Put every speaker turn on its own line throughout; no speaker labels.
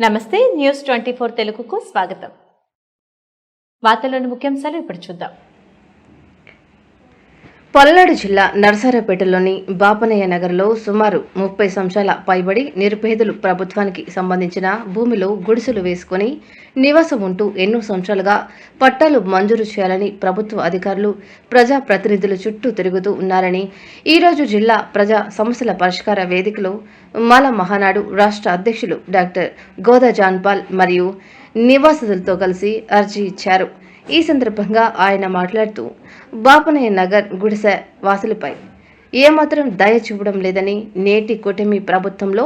నమస్తే news twenty four తెలుగుకు స్వాగతం. వార్తలోని ముఖ్యాంశాలు ఇప్పుడు చూద్దాం.
పల్నాడు జిల్లా నర్సారాపేటలోని బాపనయ్య నగర్లో సుమారు ముప్పై సంవత్సరాల పైబడి నిరుపేదలు ప్రభుత్వానికి సంబంధించిన భూమిలో గుడిసెలు వేసుకుని నివాసం ఉంటూ ఎన్నో సంవత్సరాలుగా పట్టాలు మంజూరు చేయాలని ప్రభుత్వ అధికారులు ప్రజా ప్రతినిధులు చుట్టూ తిరుగుతూ ఉన్నారని ఈరోజు జిల్లా ప్రజా సమస్యల పరిష్కార వేదికలో మాల మహానాడు రాష్ట్ర అధ్యక్షులు డాక్టర్ గోదా జాన్పాల్ మరియు నివాసితులతో కలిసి అర్జీ ఇచ్చారు. ఈ సందర్భంగా ఆయన మాట్లాడుతూ బాపనయ్య నగర్ గుడిసె వాసులపై ఏమాత్రం దయ చూపడం లేదని నేటి కూటమి ప్రభుత్వంలో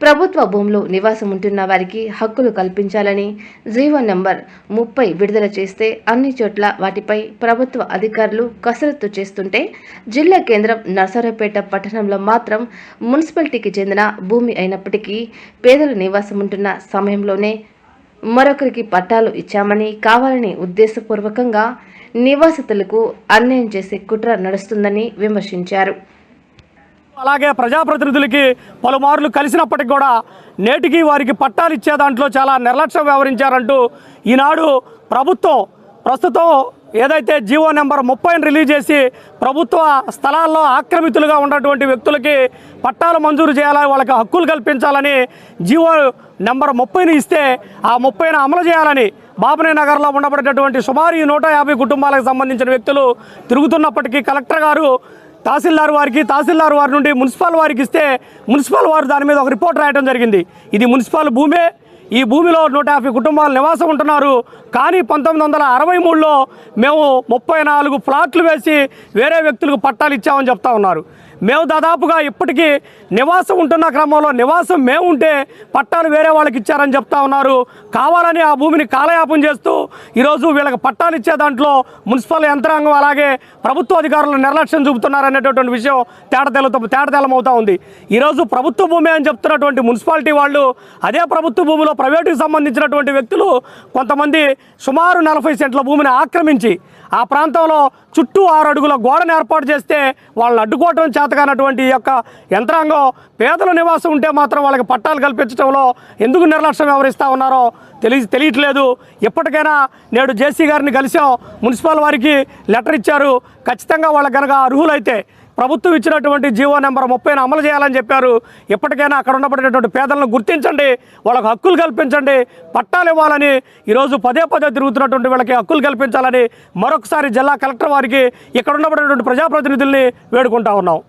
ప్రభుత్వ భూమిలో నివాసం ఉంటున్న వారికి హక్కులు కల్పించాలని జీవో నంబర్ ముప్పై విడుదల చేస్తే అన్ని చోట్ల వాటిపై ప్రభుత్వ అధికారులు కసరత్తు చేస్తుంటే జిల్లా కేంద్రం నర్సరావుపేట పట్టణంలో మాత్రం మున్సిపాలిటీకి చెందిన భూమి అయినప్పటికీ పేదలు నివాసం ఉంటున్న సమయంలోనే మరొకరికి పట్టాలు ఇచ్చామని కావాలని ఉద్దేశపూర్వకంగా నివాసితులకు అన్యాయం చేసే కుట్ర నడుస్తుందని విమర్శించారు.
అలాగే ప్రజాప్రతినిధులకి పలుమార్లు కలిసినప్పటికి కూడా నేటికి వారికి పట్టాలు ఇచ్చే దాంట్లో చాలా నిర్లక్ష్యం వ్యవహరించారంటూ ఈనాడు ప్రభుత్వం ప్రస్తుతం ఏదైతే జీవో నెంబర్ ముప్పైని రిలీజ్ చేసి ప్రభుత్వ స్థలాల్లో ఆక్రమితులుగా ఉన్నటువంటి వ్యక్తులకి పట్టాలు మంజూరు చేయాలని వాళ్ళకి హక్కులు కల్పించాలని జీవో నెంబర్ ముప్పైని ఇస్తే ఆ ముప్పైని అమలు చేయాలని బాబనే నగర్లో ఉండబడేటటువంటి సుమారు నూట యాభై కుటుంబాలకు సంబంధించిన వ్యక్తులు తిరుగుతున్నప్పటికీ కలెక్టర్ గారు తహసీల్దార్ వారికి తహసీల్దార్ వారి నుండి మున్సిపల్ వారికి ఇస్తే మున్సిపల్ వారు దాని మీద ఒక రిపోర్ట్ రాయడం జరిగింది. ఇది మున్సిపల్ భూమే ఈ భూమిలో నూట యాభై కుటుంబాలు నివాసం ఉంటున్నారు. కానీ పంతొమ్మిది వందల అరవై మూడులో మేము ముప్పై నాలుగు ఫ్లాట్లు వేసి వేరే వ్యక్తులకు పట్టాలు ఇచ్చామని చెప్తా ఉన్నారు. మేము దాదాపుగా ఇప్పటికీ నివాసం ఉంటున్న క్రమంలో నివాసం మేము ఉంటే పట్టాలు వేరే వాళ్ళకి ఇచ్చారని చెప్తా ఉన్నారు. కావాలని ఆ భూమిని కాలయాపం చేస్తూ ఈరోజు వీళ్ళకి పట్టాలు ఇచ్చే దాంట్లో మున్సిపల్ యంత్రాంగం అలాగే ప్రభుత్వ అధికారులు నిర్లక్ష్యం చూపుతున్నారనేటటువంటి విషయం తేటతెలతో తేటతెల్లమవుతా ఉంది. ఈరోజు ప్రభుత్వ భూమి అని చెప్తున్నటువంటి మున్సిపాలిటీ వాళ్ళు అదే ప్రభుత్వ భూమిలో ప్రైవేటుకి సంబంధించినటువంటి వ్యక్తులు కొంతమంది సుమారు నలభై సెంట్ల భూమిని ఆక్రమించి ఆ ప్రాంతంలో చుట్టూ ఆరు అడుగుల గోడను ఏర్పాటు చేస్తే వాళ్ళని అడ్డుకోవటం చేతకానటువంటి యొక్క యంత్రాంగం పేదల నివాసం ఉంటే మాత్రం వాళ్ళకి పట్టాలు కల్పించడంలో ఎందుకు నిర్లక్ష్యం వ్యవహరిస్తూ ఉన్నారో తెలియ తెలియట్లేదు. ఎప్పటికైనా నేడు జేసీ గారిని కలిసాం. మున్సిపల్ వారికి లెటర్ ఇచ్చారు. ఖచ్చితంగా వాళ్ళకి కనుక అర్హులైతే ప్రభుత్వం ఇచ్చినటువంటి జీవో నెంబర్ ముప్పైను అమలు చేయాలని చెప్పారు. ఎప్పటికైనా అక్కడ ఉన్నటువంటి పేదలను గుర్తించండి. వాళ్ళకు హక్కులు కల్పించండి. పట్టాలు ఇవ్వాలని ఈరోజు పదే పదే తిరుగుతున్నటువంటి వాళ్ళకి హక్కులు కల్పించాలని మరొకసారి జిల్లా కలెక్టర్ వారికి ఇక్కడ ఉన్నటువంటి ప్రజాప్రతినిధుల్ని వేడుకుంటా ఉన్నాం.